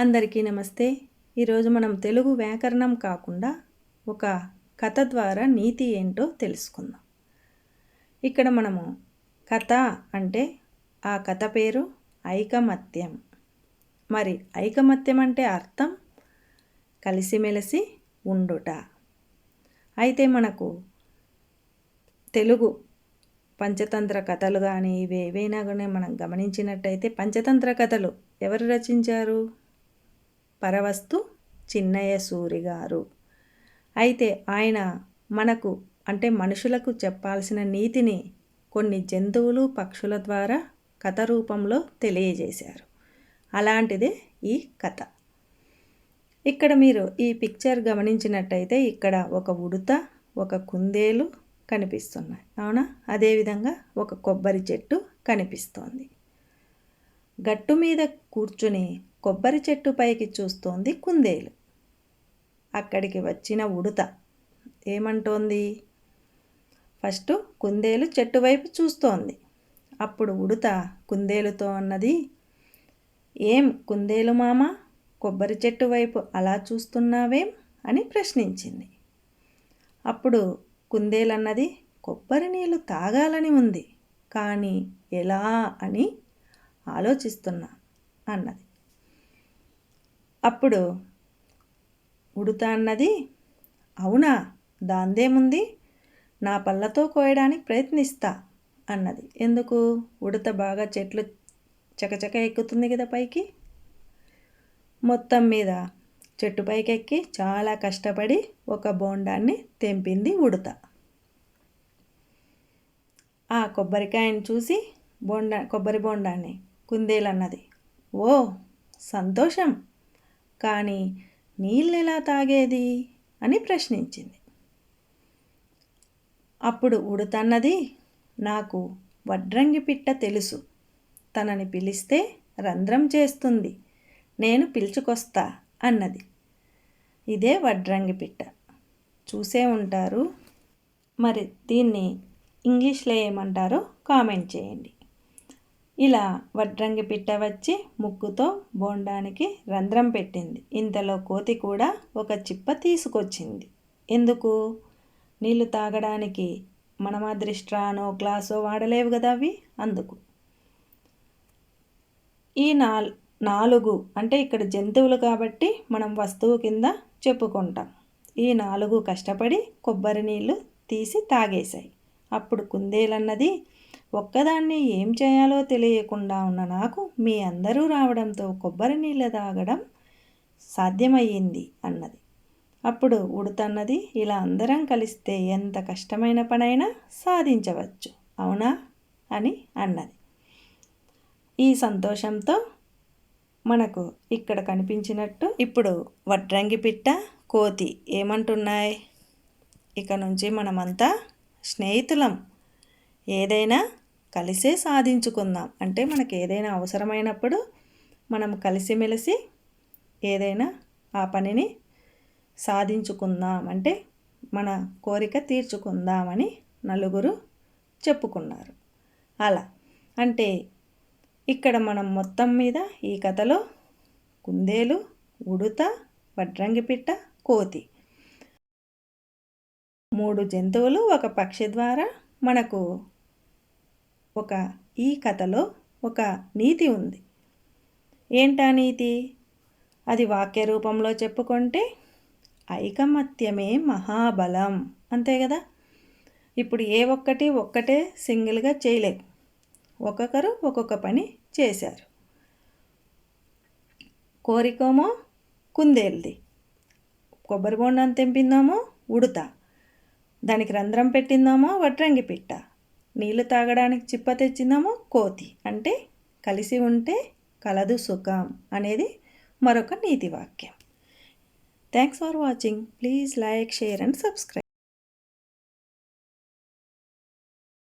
అందరికీ నమస్తే. ఈరోజు మనం తెలుగు వ్యాకరణం కాకుండా ఒక కథ ద్వారా నీతి ఏంటో తెలుసుకుందాం. ఇక్కడ మనము కథ అంటే ఆ కథ పేరు ఐకమత్యం. మరి ఐకమత్యం అంటే అర్థం? కలిసిమెలిసి ఉండుట. అయితే మనకు తెలుగు పంచతంత్ర కథలు కానీ ఇవి ఏవైనా కానీ మనం గమనించినట్టయితే పంచతంత్ర కథలు ఎవరు రచించారు? పరవస్తు చిన్నయ్య సూరి గారు. అయితే ఆయన మనకు అంటే మనుషులకు చెప్పాల్సిన నీతిని కొన్ని జంతువులు పక్షుల ద్వారా కథ రూపంలో తెలియజేశారు. అలాంటిదే ఈ కథ. ఇక్కడ మీరు ఈ పిక్చర్ గమనించినట్టయితే ఇక్కడ ఒక ఉడుత ఒక కుందేలు కనిపిస్తున్నాయి. అవునా? అదేవిధంగా ఒక కొబ్బరి చెట్టు కనిపిస్తోంది. గట్టు మీద కూర్చుని కొబ్బరి చెట్టు పైకి చూస్తోంది కుందేలు. అక్కడికి వచ్చిన ఉడత ఏమంటోంది? ఫస్ట్ కుందేలు చెట్టు వైపు చూస్తోంది. అప్పుడు ఉడత కుందేలుతో అన్నది ఏం కుందేలు మామ కొబ్బరి చెట్టు వైపు అలా చూస్తున్నావేం? అని ప్రశ్నించింది. అప్పుడు కుందేలన్నది కొబ్బరి నీళ్ళు తాగాలని ఉంది కానీ ఎలా అని ఆలోచిస్తున్నా అన్నది. అప్పుడు ఉడుత అన్నది అవునా దాందేముంది? నా పళ్ళతో కోయడానికి ప్రయత్నిస్తా అన్నది. ఎందుకు? ఉడత బాగా చెట్లు చకచక ఎక్కుతుంది కదా పైకి. మొత్తం మీద చెట్టు పైకి ఎక్కి చాలా కష్టపడి ఒక బోండాన్ని తెంపింది ఉడత. ఆ కొబ్బరికాయని చూసి బోండా కొబ్బరి బోండాన్ని కుందేలన్నది. ఓ సంతోషం. కానీ నీళ్ళెలా తాగేది? అని ప్రశ్నించింది. అప్పుడు ఉడుతన్నది నాకు వడ్రంగి పిట్ట తెలుసు. తనని పిలిస్తే రంధ్రం చేస్తుంది. నేను పిలుచుకొస్తా అన్నది. ఇదే వడ్రంగి పిట్ట. చూసే ఉంటారు. మరి దీన్ని ఇంగ్లీష్లో ఏమంటారో కామెంట్ చేయండి. ఇలా వడ్రంగి పిట్ట వచ్చి ముక్కుతో బోండానికి రంధ్రం పెట్టింది. ఇంతలో కోతి కూడా ఒక చిప్ప తీసుకొచ్చింది. ఎందుకు? నీళ్ళు తాగడానికి మన గ్లాసో వాడలేవు కదా అవి? అందుకు. ఈ నాల్ నాలుగు అంటే ఇక్కడ జంతువులు కాబట్టి మనం వస్తువు కింద చెప్పుకుంటాం. ఈ నాలుగు కష్టపడి కొబ్బరి నీళ్ళు తీసి తాగేశాయి. అప్పుడు కుందేలన్నది ఒక్కదాన్ని ఏం చేయాలో తెలియకుండా ఉన్న నాకు మీ అందరూ రావడంతో కొబ్బరి నీళ్ళ తాగడం సాధ్యమయ్యింది అన్నది. అప్పుడు ఉడుతన్నది ఇలా అందరం కలిస్తే ఎంత కష్టమైన పనైనా సాధించవచ్చు అవునా? అని అన్నది. ఈ సంతోషంతో మనకు ఇక్కడ కనిపించినట్టు ఇప్పుడు వడ్రంగి పిట్ట కోతి ఏమంటున్నాయి? ఇక నుంచి మనమంతా స్నేహితులం. ఏదైనా కలిసే సాధించుకుందాం. అంటే మనకు ఏదైనా అవసరమైనప్పుడు మనం కలిసిమెలిసి ఏదైనా ఆ పనిని సాధించుకుందాం. అంటే మన కోరిక తీర్చుకుందామని నలుగురు చెప్పుకున్నారు. అలా. అంటే ఇక్కడ మనం మొత్తం మీద ఈ కథలో కుందేలు ఉడుత వడ్రంగిపిట్ట కోతి మూడు జంతువులు ఒక పక్షి ద్వారా మనకు ఒక ఈ కథలో ఒక నీతి ఉంది. ఏంటా నీతి? అది వాక్య రూపంలో చెప్పుకుంటే ఐకమత్యమే మహాబలం. అంతే కదా? ఇప్పుడు ఏ ఒక్కటి ఒక్కటే సింగిల్గా చేయలేదు. ఒక్కొక్కరు ఒక్కొక్క పని చేశారు. కోరికోమో కుందేల్ది. కొబ్బరి బొండం తెంపిందామో ఉడత. దానికి రంధ్రం పెట్టిందామో వడ్రంగి పిట్ట. నీళ్ళు తాగడానికి చిప్ప తెచ్చిందామో కోతి. అంటే కలిసి ఉంటే కలదు సుఖం అనేది మరొక నీతి వాక్యం. Thanks for watching please like share and subscribe